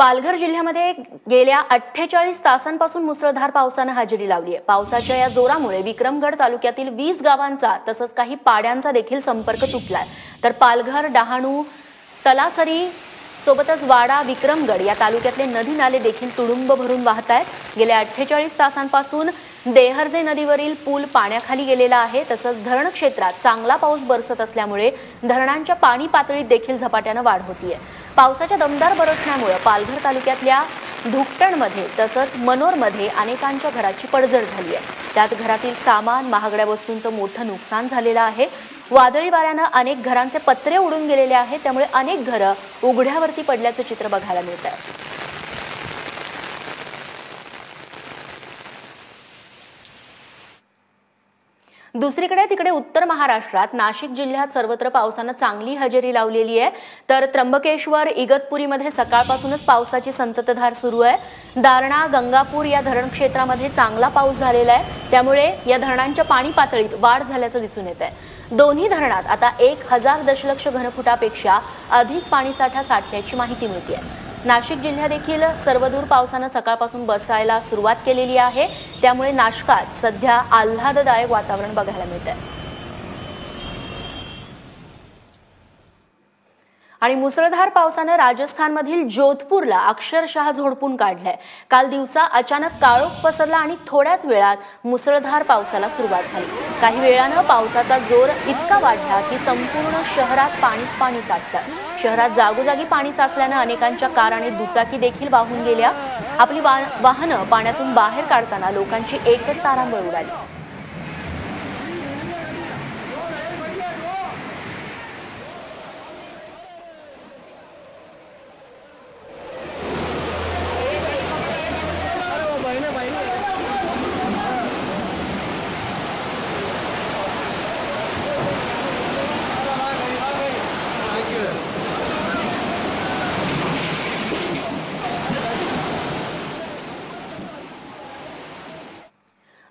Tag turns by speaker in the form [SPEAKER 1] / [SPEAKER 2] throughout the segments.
[SPEAKER 1] पालघर जिल्ह्यामध्ये गेल्या अठ्ठेचाळीस तासांपासून मुसळधार पावसानं हजेरी लावली आहे. पावसाच्या या जोरामुळे विक्रमगड तालुक्यातील वीस गावांचा तसंच काही पाड्यांचा देखील संपर्क तुटलाय. तर पालघर डहाणू तलासरी सोबतच वाडा विक्रमगड या तालुक्यातले नदी नाले देखील तुडुंब भरून वाहत आहेत गेल्या अठ्ठेचाळीस तासांपासून देहरजे नदीवरील पूल पाण्याखाली गेलेला आहे. तसंच धरण क्षेत्रात चांगला पाऊस बरसत असल्यामुळे धरणांच्या पाणी पातळीत देखील झपाट्यानं वाढ होतीये. पावसाच्या दमदार बरसण्यामुळे पालघर तालुक्यातल्या धुकटणमध्ये तसंच मनोरमध्ये अनेकांच्या घराची पडझड झाली आहे. त्यात घरातील सामान महागड्या वस्तूंचं मोठं नुकसान झालेलं आहे. वादळी वाऱ्यानं अनेक घरांचे पत्रे उडून गेलेले आहेत. त्यामुळे अनेक घरं उघड्यावरती पडल्याचं चित्र बघायला मिळत आहे दुसरीकडे तिकडे उत्तर महाराष्ट्रात नाशिक जिल्ह्यात सर्वत्र पावसानं चांगली हजेरी लावलेली आहे. तर त्र्यंबकेश्वर इगतपुरीमध्ये सकाळपासूनच पावसाची संततधार सुरू आहे. दारणा गंगापूर या धरण क्षेत्रामध्ये चांगला पाऊस झालेला आहे. त्यामुळे या धरणांच्या पाणी पातळीत वाढ झाल्याचं दिसून येत आहे. दोन्ही धरणात आता एक हजार दशलक्ष घनफुटापेक्षा अधिक पाणीसाठा साठल्याची माहिती मिळते आहे नाशिक जिल्ह्यात देखील सर्वदूर पावसानं सकाळपासून बसायला सुरुवात केलेली आहे. त्यामुळे नाशकात सध्या आल्हाददायक वातावरण बघायला मिळतंय. आणि मुसळधार पावसानं राजस्थानमधील जोधपूरला अक्षरशः झोडपून काढलंय. काल दिवसा अचानक काळोख पसरला आणि थोड्याच वेळात मुसळधार पावसाला सुरुवात झाली. काही वेळानं पावसाचा जोर इतका वाढला की संपूर्ण शहरात पाणीच पाणी साठलं. शहरात जागोजागी पाणी साचल्यानं अनेकांच्या कार आणि दुचाकी देखील वाहून गेल्या. आपली वाहनं पाण्यातून बाहेर काढताना लोकांची एकच तारांबळ उडाली.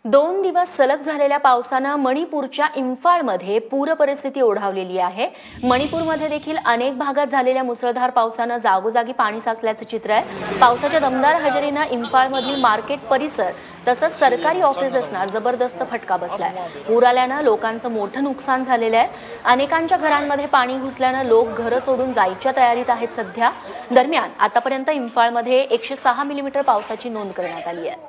[SPEAKER 1] दोन दिवस सलग झालेल्या पावसानं मणिपूरच्या इम्फाळमध्ये पूर परिस्थिती ओढावलेली आहे. मणिपूरमध्ये देखील अनेक भागात झालेल्या मुसळधार पावसानं जागोजागी पाणी साचल्याचं चित्र आहे. पावसाच्या दमदार हजेरीनं इम्फाळमधील मार्केट परिसर तसंच सरकारी ऑफिसेसना जबरदस्त फटका बसलाय. पूर आल्यानं लोकांचं मोठं नुकसान झालेलं आहे. अनेकांच्या घरांमध्ये पाणी घुसल्यानं लोक घरं सोडून जायच्या तयारीत आहेत सध्या. दरम्यान आतापर्यंत इम्फाळमध्ये एकशे सहा मिलीमीटर पावसाची नोंद करण्यात आली आहे.